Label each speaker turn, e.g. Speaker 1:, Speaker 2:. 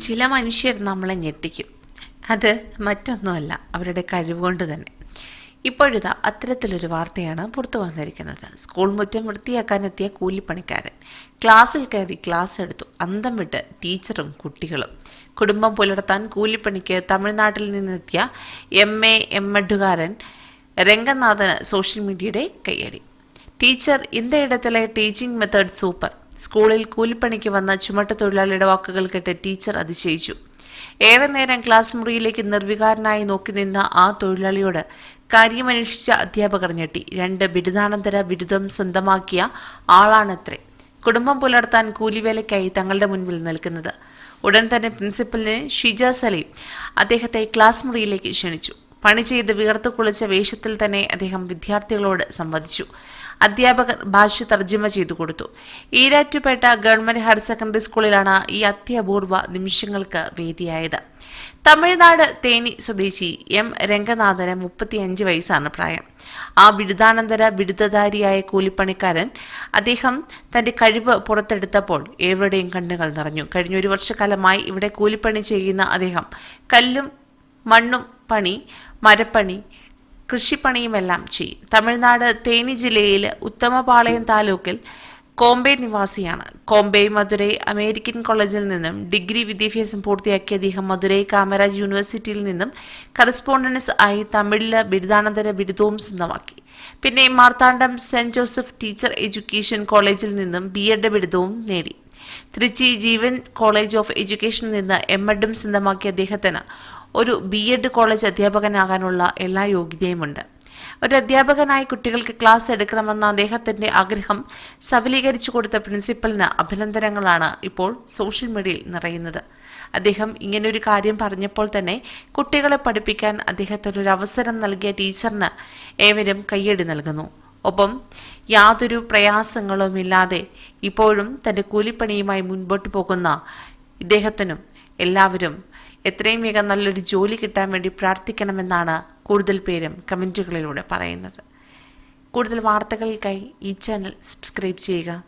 Speaker 1: ചില മനുഷ്യർ നമ്മളെ ഞെട്ടിക്കും. അത് മറ്റൊന്നുമല്ല അവരുടെ കഴിവുകൊണ്ട് തന്നെ. ഇപ്പോഴിതാ അത്തരത്തിലൊരു വാർത്തയാണ് പുറത്തു വന്നിരിക്കുന്നത്. സ്കൂൾ മുറ്റം വൃത്തിയാക്കാനെത്തിയ കൂലിപ്പണിക്കാരൻ. ക്ലാസ്സിൽ കയറി ക്ലാസ് എടുത്തു. അന്തം വിട്ട് ടീച്ചറും കുട്ടികളും. കുടുംബം പുലർത്താൻ കൂലിപ്പണിക്ക് തമിഴ്നാട്ടിൽ നിന്നെത്തിയ എം എ എം എഡുകാരൻ രംഗനാഥന് സോഷ്യൽ മീഡിയയുടെ കൈയടി. ടീച്ചർ ഇന്ത്യയിടത്തിലെ ടീച്ചിങ് മെത്തേഡ് സൂപ്പർ. സ്കൂളിൽ കൂലിപ്പണിക്ക് വന്ന ചുമട്ട തൊഴിലാളിയുടെ വാക്കുകൾ കേട്ട് ടീച്ചർ അതിശയിച്ചു. ഏറെ നേരം ക്ലാസ് മുറിയിലേക്ക് നിർവികാരനായി നോക്കി നിന്ന ആ തൊഴിലാളിയോട് കാര്യമന്വേഷിച്ച അധ്യാപകർ ഞെട്ടി. രണ്ട് ബിരുദാനന്തര ബിരുദം സ്വന്തമാക്കിയ ആളാണത്രേ. കുടുംബം പുലർത്താൻ കൂലിവേലയ്ക്കായി തങ്ങളുടെ മുൻപിൽ നിൽക്കുന്നത്. ഉടൻ തന്നെ പ്രിൻസിപ്പലിന് ഷിജ സലീം അദ്ദേഹത്തെ ക്ലാസ് മുറിയിലേക്ക് ക്ഷണിച്ചു. പണി ചെയ്ത് വിയർത്ത് കുളിച്ച വേഷത്തിൽ തന്നെ അദ്ദേഹം വിദ്യാർത്ഥികളോട് സംവദിച്ചു. അധ്യാപകർ ഭാഷ തർജമ ചെയ്തു കൊടുത്തു. ഈരാറ്റുപേട്ട ഗവൺമെന്റ് ഹയർ സെക്കൻഡറി സ്കൂളിലാണ് ഈ അത്യപൂർവ നിമിഷങ്ങൾക്ക് വേദിയായത്. തമിഴ്നാട് തേനി സ്വദേശി എം രംഗനാഥന് മുപ്പത്തിയഞ്ച് വയസ്സാണ് പ്രായം. ആ ബിരുദാനന്തര ബിരുദധാരിയായ കൂലിപ്പണിക്കാരൻ അദ്ദേഹം തന്റെ കഴിവ് പുറത്തെടുത്തപ്പോൾ ഏവരുടെയും കണ്ണുകൾ നിറഞ്ഞു. കഴിഞ്ഞ ഒരു വർഷക്കാലമായി ഇവിടെ കൂലിപ്പണി ചെയ്യുന്ന അദ്ദേഹം കല്ലും മണ്ണും പണി മരപ്പണി കൃഷിപ്പണിയുമെല്ലാം ചെയ്യും. തമിഴ്നാട് തേനി ജില്ലയിൽ ഉത്തമപാളയം താലൂക്കിൽ കോംബെ നിവാസിയാണ്. കോംബെ മധുരൈ അമേരിക്കൻ കോളേജിൽ നിന്നും ഡിഗ്രി വിദ്യാഭ്യാസം പൂർത്തിയാക്കിയ അദ്ദേഹം മധുരൈ കാമരാജ് യൂണിവേഴ്സിറ്റിയിൽ നിന്നും കറസ്പോണ്ടൻസ് ആയി തമിഴിൽ ബിരുദാനന്തര ബിരുദവും സ്വന്തമാക്കി. പിന്നെ Marthandam saint Joseph teacher education കോളേജിൽ നിന്നും ബി എഡ് ബിരുദവും നേടി. തൃച്ചി ജീവൻ കോളേജ് ഓഫ് എഡ്യൂക്കേഷനിൽ നിന്ന് എം എഡും സ്വന്തമാക്കിയ അദ്ദേഹത്തിന് ഒരു ബി എഡ് കോളേജ് അധ്യാപകനാകാനുള്ള എല്ലാ യോഗ്യതയുമുണ്ട്. ഒരു അധ്യാപകനായി കുട്ടികൾക്ക് ക്ലാസ് എടുക്കണമെന്ന അദ്ദേഹത്തിന്റെ ആഗ്രഹം സഫലീകരിച്ചു കൊടുത്ത പ്രിൻസിപ്പലിന് അഭിനന്ദനങ്ങളാണ് ഇപ്പോൾ സോഷ്യൽ മീഡിയയിൽ നിറയുന്നത്. അദ്ദേഹം ഇങ്ങനൊരു കാര്യം പറഞ്ഞപ്പോൾ തന്നെ കുട്ടികളെ പഠിപ്പിക്കാൻ അദ്ദേഹത്തിന് ഒരു അവസരം നൽകിയ ടീച്ചറിന് ഏവരും കയ്യടി നൽകുന്നു. ഒപ്പം യാതൊരു പ്രയാസങ്ങളുമില്ലാതെ ഇപ്പോഴും തന്റെ കൂലിപ്പണിയുമായി മുൻപോട്ട് പോകുന്ന ഇദ്ദേഹത്തിനും എല്ലാവരും എത്രയും വേഗം നല്ലൊരു ജോലി കിട്ടാൻ വേണ്ടി പ്രാർത്ഥിക്കണമെന്നാണ് കൂടുതൽ പേരും കമന്റുകളിലൂടെ പറയുന്നത്. കൂടുതൽ വാർത്തകൾക്കായി ഈ ചാനൽ സബ്സ്ക്രൈബ് ചെയ്യുക.